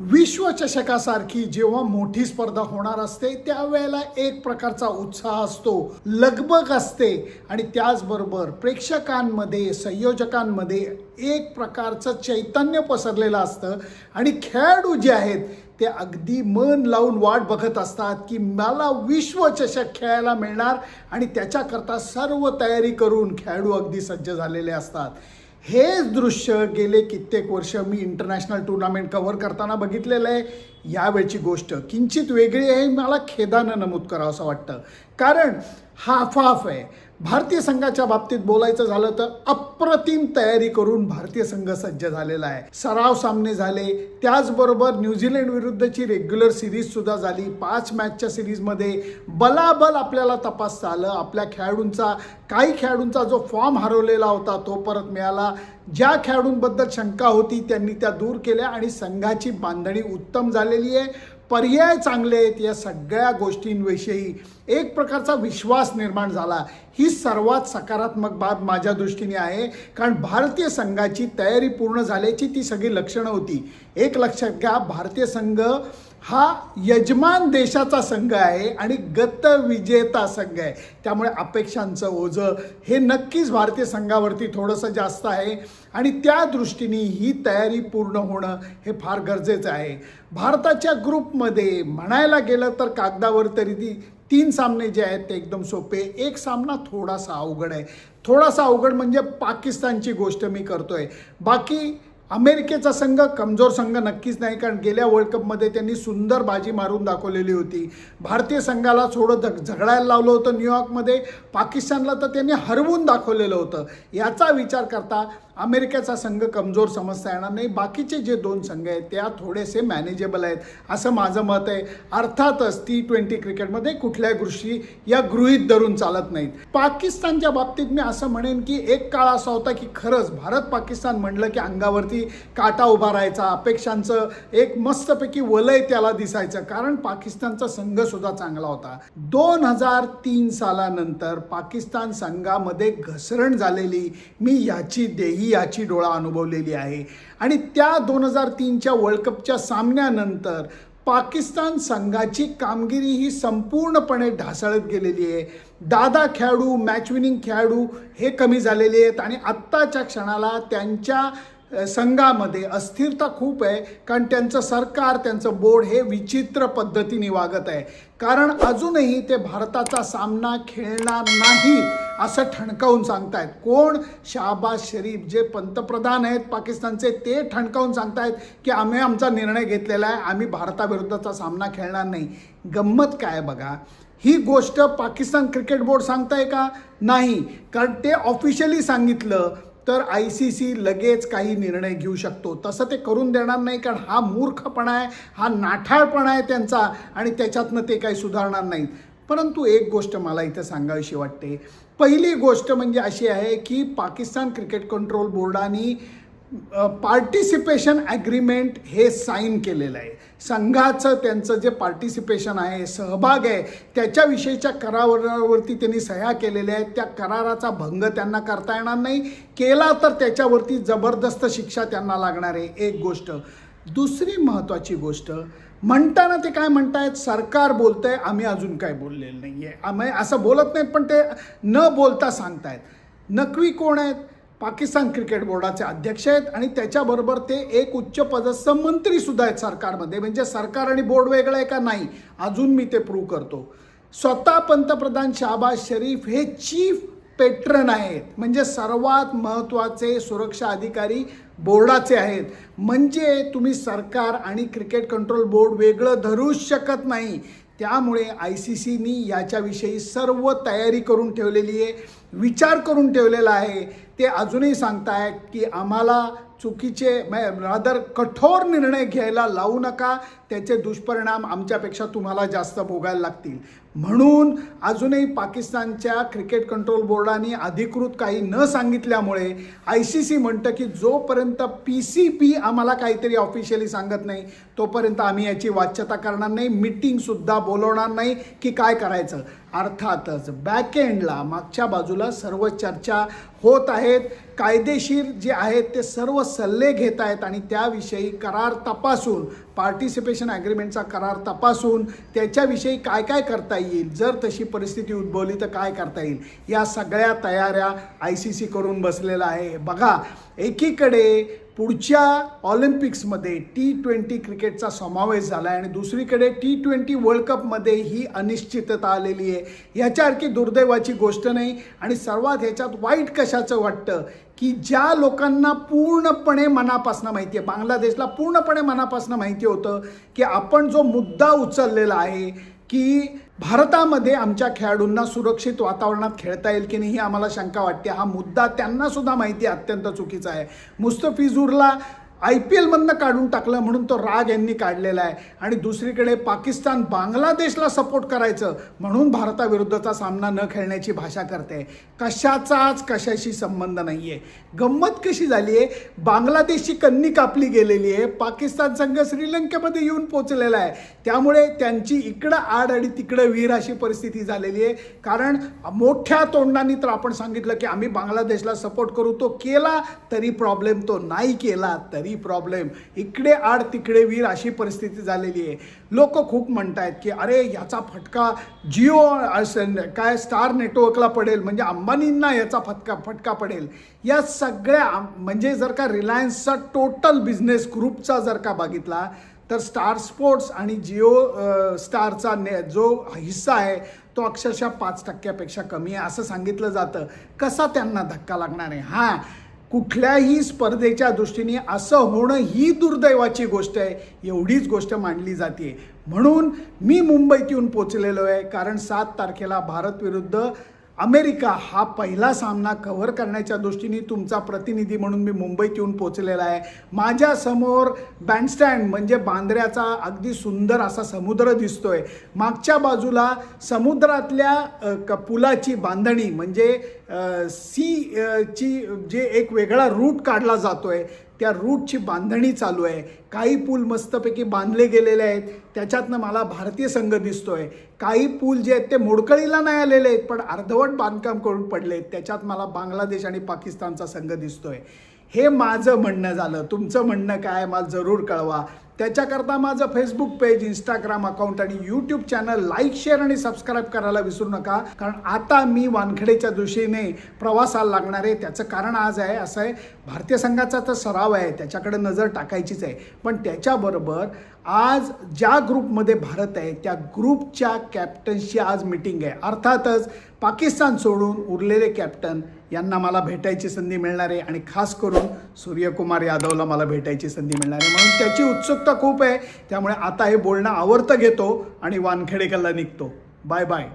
विश्वचषकासारखी जेव्हा मोठी स्पर्धा होणार असते त्यावेळेला एक प्रकारचा उत्साह असतो लगबग असते. आणि त्याचबरोबर प्रेक्षकांमध्ये संयोजकांमध्ये एक प्रकारचं चैतन्य पसरलेलं असतं. आणि खेळाडू जे आहेत ते अगदी मन लावून वाट बघत असतात की मला विश्वचषक खेळायला मिळणार आणि त्याच्याकरता सर्व तयारी करून खेळाडू अगदी सज्ज झालेले असतात. हेच दृश्य गेले कित्येक वर्ष मी इंटरनॅशनल टुर्नामेंट कव्हर करताना बघितलेलं आहे. यावेळची गोष्ट किंचित वेगळी आहे मला खेदानं नमूद करावं असं वाटतं. कारण हाफ हाफ आहे. भारतीय संघाच्या बाबतीत बोलायचं झालं तर अप्रतिम तयारी करून भारतीय संघ सज्ज झालेला आहे. सराव सामने झाले. त्याचबरोबर न्यूझीलंड विरुद्धची रेग्युलर सिरीज सुद्धा झाली. पाच मॅचच्या सिरीजमध्ये बलाबल आपल्याला तपासता आलं आपल्या खेळाडूंचा काही खेळाडूंचा जो फॉर्म हरवलेला होता तो परत मिळाला. ज्या खेळाडूंबद्दल शंका होती त्यांनी त्या दूर केल्या आणि संघाची बांधणी उत्तम झालेली आहे. पर्याय चांगले आहेत या सगळ्या गोष्टींविषयी. एक प्रकारचा विश्वास निर्माण झाला. ही सर्वात सकारात्मक बाब माझ्या दृष्टीने आहे. कारण भारतीय संघाची तयारी पूर्ण झाल्याची ती सगळी लक्षणं होती. एक लक्षात घ्या भारतीय संघ हा यजमान देशाचा संघ आहे आणि गत विजेता संघ आहे. त्यामुळे अपेक्षांचं ओझं हे नक्कीच भारतीय संघावरती थोडंसं जास्त आहे. आणि त्या दृष्टीने ही तयारी पूर्ण होणं हे फार गरजेचं आहे. भारताच्या ग्रुपमध्ये म्हणायला गेलं तर कागदावर तरी ती तीन सामने जे आहेत ते एकदम सोपे. एक सामना थोडासा अवघड आहे. थोडासा अवघड म्हणजे पाकिस्तानची गोष्ट मी करतोय. बाकी अमेरिकेचा संघ कमजोर संघ नक्कीच नाही कारण गेल्या वर्ल्ड कपमध्ये त्यांनी सुंदर बाजी मारून दाखवलेली होती. भारतीय संघाला थोडं झग झगडायला लावलं होतं न्यूयॉर्कमध्ये पाकिस्तानला तर त्यांनी हरवून दाखवलेलं होतं. याचा विचार करता अमेरिकेचा संघ कमजोर समजता येणार नाही. बाकीचे जे दोन संघ आहेत त्या थोडेसे मॅनेजेबल आहेत. असं माझं मत आहे. अर्थातच टी ट्वेंटी क्रिकेटमध्ये कुठल्या गोष्टी या गृहीत धरून चालत नाहीत. पाकिस्तानच्या बाबतीत मी असं म्हणेन की एक काळ असा होता की खरंच भारत पाकिस्तान म्हणलं की अंगावरती काटा उभा राहायचा अपेक्षांचं एक मस्तपैकी वलय त्याला दिसायचं. कारण पाकिस्तानचा संघ सुद्धा चांगला होता. दोन हजार तीन सालानंतर पाकिस्तान संघामध्ये घसरण झालेली मी याची देही याची डोळा अनुभवलेली आहे. आणि त्या दोन हजार तीनच्या वर्ल्ड कपच्या सामन्यानंतर पाकिस्तान संघाची कामगिरी ही संपूर्णपणे ढासळत गेलेली आहे. दादा खेळाडू मॅच विनिंग खेळाडू हे कमी झालेले आहेत. आणि आत्ताच्या क्षणाला त्यांच्या संघामध्ये अस्थिरता खूप आहे कारण त्यांचं सरकार त्यांचं बोर्ड हे विचित्र पद्धतीने वागत आहे. कारण अजूनही ते भारताचा सामना खेळणार नाही असं ठणकावून सांगतायत. कोण? शाहबाज शरीफ जे पंतप्रधान आहेत पाकिस्तानचे ते ठणकावून सांगतायत की आम्ही आमचा निर्णय घेतलेला आहे आम्ही भारताविरुद्धचा सामना खेळणार नाही. गंमत काय बघा? ही गोष्ट पाकिस्तान क्रिकेट बोर्ड सांगताय का? नाही. कारण ते ऑफिशियली सांगितलं तर आय सी सी लगेच काही निर्णय घेऊ शकतो. तसं ते करून देणार नाही कारण हा मूर्खपणा आहे हा नाठाळपणा आहे त्यांचा आणि त्याच्यातनं ते काही सुधारणार नाहीत. परंतु एक गोष्ट मला इथं सांगावीशी वाटते. पहिली गोष्ट म्हणजे अशी आहे की पाकिस्तान क्रिकेट कंट्रोल बोर्डाने पार्टिसिपेशन ॲग्रीमेंट हे साईन केलेलं आहे. संघाचं त्यांचं जे पार्टिसिपेशन आहे सहभाग आहे त्याच्याविषयीच्या करारावरती त्यांनी सह्या केलेल्या आहेत. त्या कराराचा भंग त्यांना करता येणार नाही. केला तर त्याच्यावरती जबरदस्त शिक्षा त्यांना लागणार आहे. एक गोष्ट. दुसरी महत्त्वाची गोष्ट म्हणताना ते काय म्हणतायत? सरकार बोलतंय आम्ही अजून काय बोललेलं नाही आहे आम्ही असं बोलत नाहीत पण ते न बोलता सांगतायत. नकवी कोण आहेत? पाकिस्तान क्रिकेट बोर्डाचे अध्यक्ष आहेत आणि त्याच्याबरोबर ते एक उच्च पदस्थ मंत्री सुद्धा आहेत सरकारमध्ये. म्हणजे सरकार आणि बोर्ड वेगळं आहे का नाही अजून मी ते प्रूव्ह करतो. स्वतः पंतप्रधान शाहबाज शरीफ हे चीफ पेट्रन आहेत. म्हणजे सर्वात महत्त्वाचे सुरक्षा अधिकारी बोर्डाचे आहेत. म्हणजे तुम्ही सरकार आणि क्रिकेट कंट्रोल बोर्ड वेगळं धरूच शकत नाही. त्यामुळे आय सी सीनी याच्याविषयी सर्व तयारी करून ठेवलेली आहे विचार करून ठेवलेला आहे. ते अजूनही सांगतायत की आम्हाला चुकीचे म्हणजे रादर कठोर निर्णय घ्यायला लावू नका. त्याचे दुष्परिणाम आमच्यापेक्षा तुम्हाला जास्त भोगायला लागतील. म्हणून अजूनही पाकिस्तानच्या क्रिकेट कंट्रोल बोर्डाने अधिकृत काही न सांगितल्यामुळे आय सी सी म्हणतं की जोपर्यंत पी सी पी आम्हाला काहीतरी ऑफिशियली सांगत नाही तोपर्यंत आम्ही याची वाच्यता करणार नाही मीटिंगसुद्धा बोलवणार नाही की काय करायचं. अर्थातच बॅक एंडला मागच्या बाजूला सर्व चर्चा होत आहेत. कायदेशीर जे आहेत ते सर्व सल्ले घेत आहेत आणि त्याविषयी करार तपासून पार्टिसिपेशन ॲग्रीमेंटचा करार तपासून त्याच्याविषयी काय काय करता येईल? जर तशी परिस्थिती उद्भवली तर काय करता येईल? या सगळ्या तयाऱ्या आय सी सी करून बसलेला आहे. बघा एकीकडे पुढच्या ऑलिम्पिक्समध्ये टी ट्वेंटी क्रिकेटचा समावेश झाला आहे आणि दुसरीकडे टी ट्वेंटी वर्ल्ड कपमध्ये ही अनिश्चितता आलेली आहे. ह्याच्यासारखी दुर्दैवाची गोष्ट नाही आणि सर्वात ह्याच्यात वाईट कशाचं वाटतं? की ज्या लोकांना पूर्णपणे मनापासनं माहिती आहे बांगलादेशला पूर्णपणे मनापासनं माहिती होतं की आपण जो मुद्दा उचललेला आहे की भारतामध्ये आमच्या खेळाडूंना सुरक्षित वातावरणात खेळता येईल की नाही ही आम्हाला शंका वाटते. हा मुद्दा त्यांना सुद्धा माहिती अत्यंत चुकीचा आहे. मुस्तफिजूरला आय पी एलमधनं काढून टाकलं म्हणून तो राग यांनी काढलेला आहे. आणि दुसरीकडे पाकिस्तान बांगलादेशला सपोर्ट करायचं म्हणून भारताविरुद्धचा सामना न खेळण्याची भाषा करते. कशाचाच कशाशी संबंध नाही आहे गंमत कशी झाली आहे? बांगलादेशची कन्नी कापली गेलेली आहे. पाकिस्तान संघ श्रीलंकेमध्ये येऊन पोचलेला आहे. त्यामुळे त्यांची इकडं आड आणि तिकडं वीर अशी परिस्थिती झालेली आहे. कारण मोठ्या तोंडाने तर आपण सांगितलं की आम्ही बांगलादेशला सपोर्ट करू. तो केला तरी प्रॉब्लेम तो नाही केला तरी प्रॉब्लेम इकडे आड तिकडे वीर अशी परिस्थिती झालेली आहे. लोक खूप म्हणतायत की अरे याचा फटका जिओ काय स्टार नेटवर्कला पडेल म्हणजे अंबानींना याचा फटका फटका पडेल. या सगळ्या म्हणजे जर का रिलायन्सचा टोटल बिझनेस ग्रुपचा जर का बघितला तर स्टार स्पोर्ट्स आणि जिओ स्टारचा ने जो हिस्सा आहे तो अक्षरशः पाच टक्क्यापेक्षा कमी आहे असं सांगितलं जातं. कसा त्यांना धक्का लागणार आहे? हां कुठल्याही स्पर्धेच्या दृष्टीने असं होणं ही दुर्दैवाची गोष्ट आहे एवढीच गोष्ट मांडली जाते. म्हणून मी मुंबईत येऊन पोचलेलो आहे कारण सात तारखेला भारत विरुद्ध अमेरिका हा पहिला सामना कव्हर करण्याच्या दृष्टीने तुमचा प्रतिनिधी म्हणून मी मुंबईत येऊन पोचलेला आहे. माझ्यासमोर बँडस्टँड म्हणजे बांद्र्याचा अगदी सुंदर असा समुद्र दिसतोय. मागच्या बाजूला समुद्रातल्या क पुलाची बांधणी म्हणजे सी ची जे एक वेगळा रूट काढला जातोय. त्या रूटची बांधणी चालू आहे. काही पूल मस्तपैकी बांधले गेलेले आहेत. त्याच्यातनं मला भारतीय संघ दिसतो आहे काही पूल जे आहेत ते मोडकळीला नाही आलेले आहेत पण अर्धवट बांधकाम करून पडले आहेत. त्याच्यात मला बांगलादेश आणि पाकिस्तानचा संघ दिसतो आहे हे माझं म्हणणं झालं. तुमचं म्हणणं काय मला जरूर कळवा. त्याच्याकरता माझं फेसबुक पेज इंस्टाग्राम अकाउंट आणि यूट्यूब चॅनल लाईक शेअर आणि सबस्क्राईब करायला विसरू नका. कारण आता मी वानखेडेच्या दृष्टीने प्रवासाला लागणार आहे. त्याचं कारण आज आहे असं आहे. भारतीय संघाचा तर सराव आहे. त्याच्याकडे नजर टाकायचीच आहे. पण त्याच्याबरोबर आज ज्या ग्रुपमध्ये भारत आहे त्या ग्रुपच्या कॅप्टन्सची आज मिटिंग आहे. अर्थातच पाकिस्तान सोडून उरलेले कॅप्टन यांना मला भेटायची संधी मिळणार आहे आणि खास करून सूर्यकुमार यादवला मला भेटायची संधी मिळणार आहे. म्हणून त्याची उत्सुकता खूप आहे. त्यामुळे आता हे बोलणं आवर्त घेतो आणि वानखेडेकरला निघतो. Bye bye